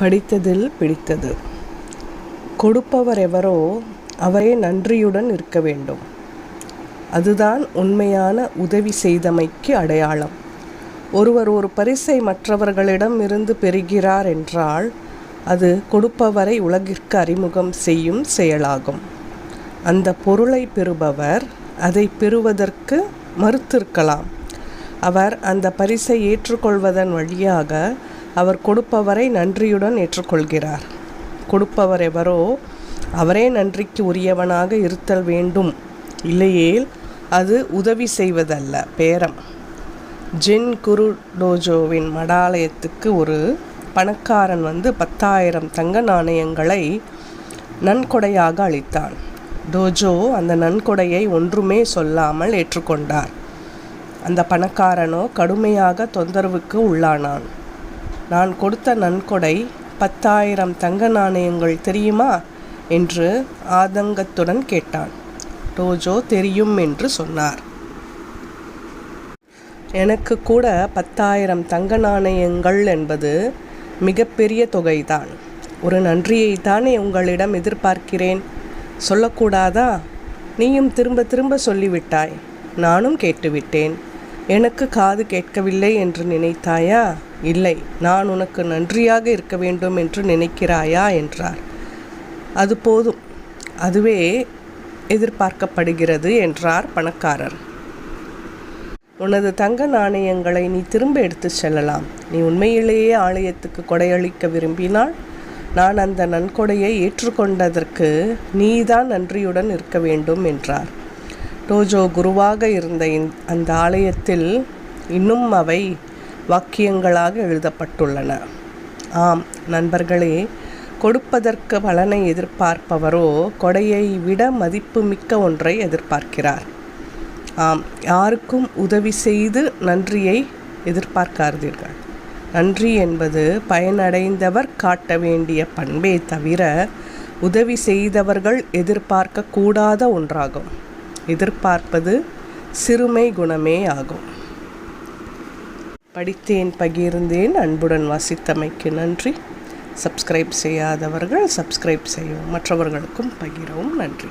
படித்ததில் பிடித்தது. கொடுப்பவர் எவரோ அவரே நன்றியுடன் இருக்க வேண்டும். அதுதான் உண்மையான உதவி செய்தமைக்கு அடையாளம். ஒருவர் ஒரு பரிசை மற்றவர்களிடம் இருந்து பெறுகிறார் என்றால் அது கொடுப்பவரை உலகிற்கு அறிமுகம் செய்யும் செயலாகும். அந்த பொருளை பெறுபவர் அதை பெறுவதற்கு மறுத்திருக்கலாம். அவர் அந்த பரிசை ஏற்றுக்கொள்வதன் வழியாக அவர் கொடுப்பவரை நன்றியுடன் ஏற்றுக்கொள்கிறார். கொடுப்பவர் எவரோ அவரே நன்றிக்கு உரியவனாக இருத்தல் வேண்டும். இல்லையேல் அது உதவி செய்வதல்ல பேரம். ஜின் குரு டோஜோவின் மடாலயத்துக்கு ஒரு பணக்காரன் வந்து பத்தாயிரம் தங்க நாணயங்களை நன்கொடையாக அளித்தான். டோஜோ அந்த நன்கொடையை ஒன்றுமே சொல்லாமல் ஏற்றுக்கொண்டார். அந்த பணக்காரனோ கடுமையாக தொந்தரவுக்கு உள்ளானான். நான் கொடுத்த நன்கொடை பத்தாயிரம் தங்க நாணயங்கள் தெரியுமா? என்று ஆதங்கத்துடன் கேட்டான். டோஜோ தெரியும் என்று சொன்னார். எனக்கு கூட பத்தாயிரம் தங்க நாணயங்கள் என்பது மிகப்பெரிய தொகைதான். ஒரு நன்றியை தானே உங்களிடம் எதிர்பார்க்கிறேன். சொல்லக்கூடாதா? நீயும் திரும்ப திரும்ப சொல்லிவிட்டாய். நானும் கேட்டுவிட்டேன். எனக்கு காது கேட்கவில்லை என்று நினைத்தாயா? இல்லை நான் உனக்கு நன்றியாக இருக்க வேண்டும் என்று நினைக்கிறாயா? என்றார். அது போதும் அதுவே எதிர்பார்க்கப்படுகிறது என்றார் பணக்காரர். உனது தங்க நாணயங்களை நீ திரும்ப எடுத்து செல்லலாம். நீ உண்மையிலேயே ஆலயத்துக்கு கொடையளிக்க விரும்பினால் நான் அந்த நன்கொடையை ஏற்றுக்கொண்டதற்கு நீதான் நன்றியுடன் இருக்க வேண்டும் என்றார். டோஜோ குருவாக இருந்த அந்த ஆலயத்தில் இன்னும் அவை வாக்கியங்களாக எழுதப்பட்டுள்ளன. ஆம் நண்பர்களே கொடுப்பதற்கு பலனை எதிர்பார்ப்பவரோ கொடையை விட மதிப்புமிக்க ஒன்றை எதிர்பார்க்கிறார். ஆம் யாருக்கும் உதவி செய்து நன்றியை எதிர்பார்க்காதீர்கள். நன்றி என்பது பயனடைந்தவர் காட்ட வேண்டிய பண்பே தவிர உதவி செய்தவர்கள் எதிர்பார்க்கக்கூடாத ஒன்றாகும். எதிர்பார்ப்பது சிறுமை குணமே ஆகும். படித்தேன் பகிர்ந்தேன் அன்புடன் வாசித்தமைக்கு நன்றி. சப்ஸ்கிரைப் செய்யாதவர்கள் சப்ஸ்கிரைப் செய்யவும் மற்றவர்களுக்கும் பகிரவும் நன்றி.